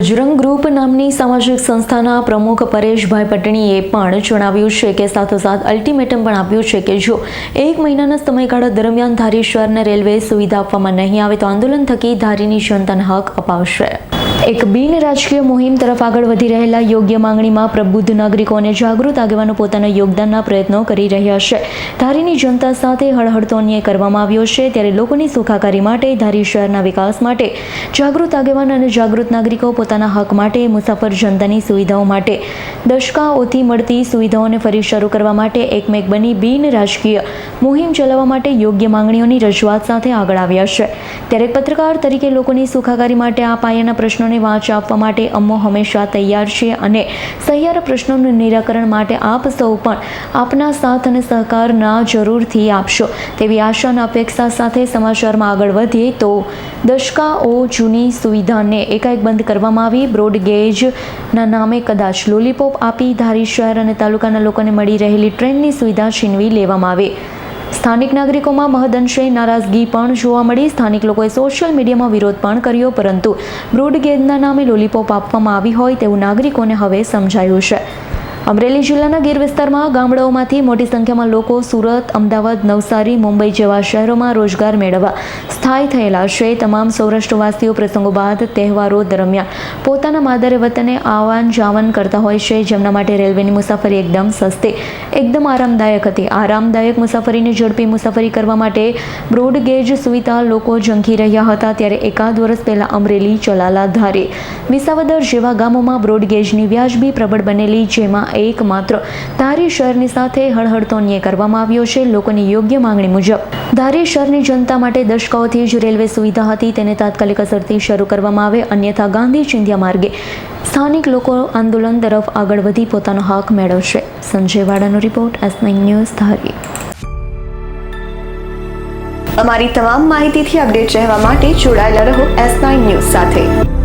Bajrang group નામની સામાજિક સંસ્થાના પ્રમુખ પરેશભાઈ પટણીએ પણ જણાવ્યું છે કે સાથોસાથ અલ્ટિમેટમ પણ આપ્યું છે કે જો એક મહિનાના સમયગાળા દરમિયાન ધારી શહેરને રેલવે સુવિધા આપવામાં નહીં આવે તો આંદોલન થકી ધારીની જનતાને હક અપાવશે. એક બિન રાજકીય મુહિમ તરફ આગળ વધી રહેલા યોગ્ય માંગણીમાં પ્રબુદ્ધ નાગરિકો અને જાગૃત આગેવાનો પોતાના યોગદાનના પ્રયત્નો કરી રહ્યા છે. ધારીની જનતા સાથે હળહળતો અન્યાય કરવામાં આવ્યો છે, ત્યારે લોકોની સુખાકારી માટે, ધારી શહેરના વિકાસ માટે જાગૃત આગેવાન અને જાગૃત નાગરિકો પોતાના હક માટે, મુસાફર જનતાની સુવિધાઓ માટે, દશકાઓથી મળતી સુવિધાઓને ફરી શરૂ કરવા માટે એકમેક બની બિન રાજકીય મુહિમ ચલાવવા માટે યોગ્ય માંગણીઓની રજૂઆત સાથે આગળ આવ્યા છે. ત્યારે પત્રકાર તરીકે લોકોની સુખાકારી માટે આ પાયાના પ્રશ્નોને વાંચ આપવા માટે અમો હંમેશા તૈયાર છે અને સહિયારા પ્રશ્નોનું નિરાકરણ માટે આપ સૌ પણ આપના સાથ અને સહકારના જરૂરથી આપશો. તેવી આશાના અપેક્ષા સાથે સમાચારમાં આગળ વધીએ તો દશકાઓ જૂની સુવિધાને એકાએક બંધ કરવામાં આવી. બ્રોડગેજના નામે કદાચ લોલીપોપ આપી ધારી શહેર અને તાલુકાના લોકોને મળી રહેલી ટ્રેનની સુવિધા છીનવી લેવામાં આવી. સ્થાનિક નાગરિકોમાં મહદઅંશે નારાજગી પણ જોવા મળી. સ્થાનિક લોકોએ સોશિયલ મીડિયામાં વિરોધ પણ કર્યો, પરંતુ બ્રોડગેજના નામે લોલીપોપ આપવામાં આવી હોય તેવું નાગરિકોને હવે સમજાયું છે. અમરેલી જિલ્લાના ગીર વિસ્તારમાં ગામડાઓમાંથી મોટી સંખ્યામાં લોકો સુરત, અમદાવાદ, નવસારી, મુંબઈ જેવા શહેરોમાં રોજગાર મેળવવા સ્થાયી થયેલા છે. તમામ સૌરાષ્ટ્રવાસીઓ પ્રસંગો બાદ તહેવારો દરમિયાન પોતાના માદરે વતને આવાન જાવન કરતા હોય છે. જેમના માટે રેલવેની મુસાફરી એકદમ સસ્તી, એકદમ આરામદાયક હતી. આરામદાયક મુસાફરીની ઝડપી મુસાફરી કરવા માટે બ્રોડગેજ સુવિધા લોકો ઝંખી રહ્યા હતા. ત્યારે એકાદ વર્ષ પહેલાં અમરેલી ચલાલા ધારે વિસાવદર જેવા ગામોમાં બ્રોડગેજની વ્યાજબી પ્રબળ બનેલી, જેમાં એક માત્ર ધારી શહેરની સાથે હળહળતો અન્યાય કરવામાં આવ્યો છે. લોકોની યોગ્ય માંગણી મુજબ ધારી જનતા માટે દશકાઓથી જ રેલવે સુવિધા હતી. તેને તાત્કાલિક અસરથી શરૂ કરવામાં આવે. અન્યથા ગાંધી ચિંધ્યા માર્ગે સ્થાનિક લોકો આંદોલન તરફ આગળ વધી પોતાનો હક મેળવશે. સંજય વાડાનો રિપોર્ટ એસ ન્યૂઝ, ધારી. અમારી તમામ માહિતીથી અપડેટ રહેવા માટે જોડાયેલા રહો એસ નાઇન ન્યૂઝ સાથે.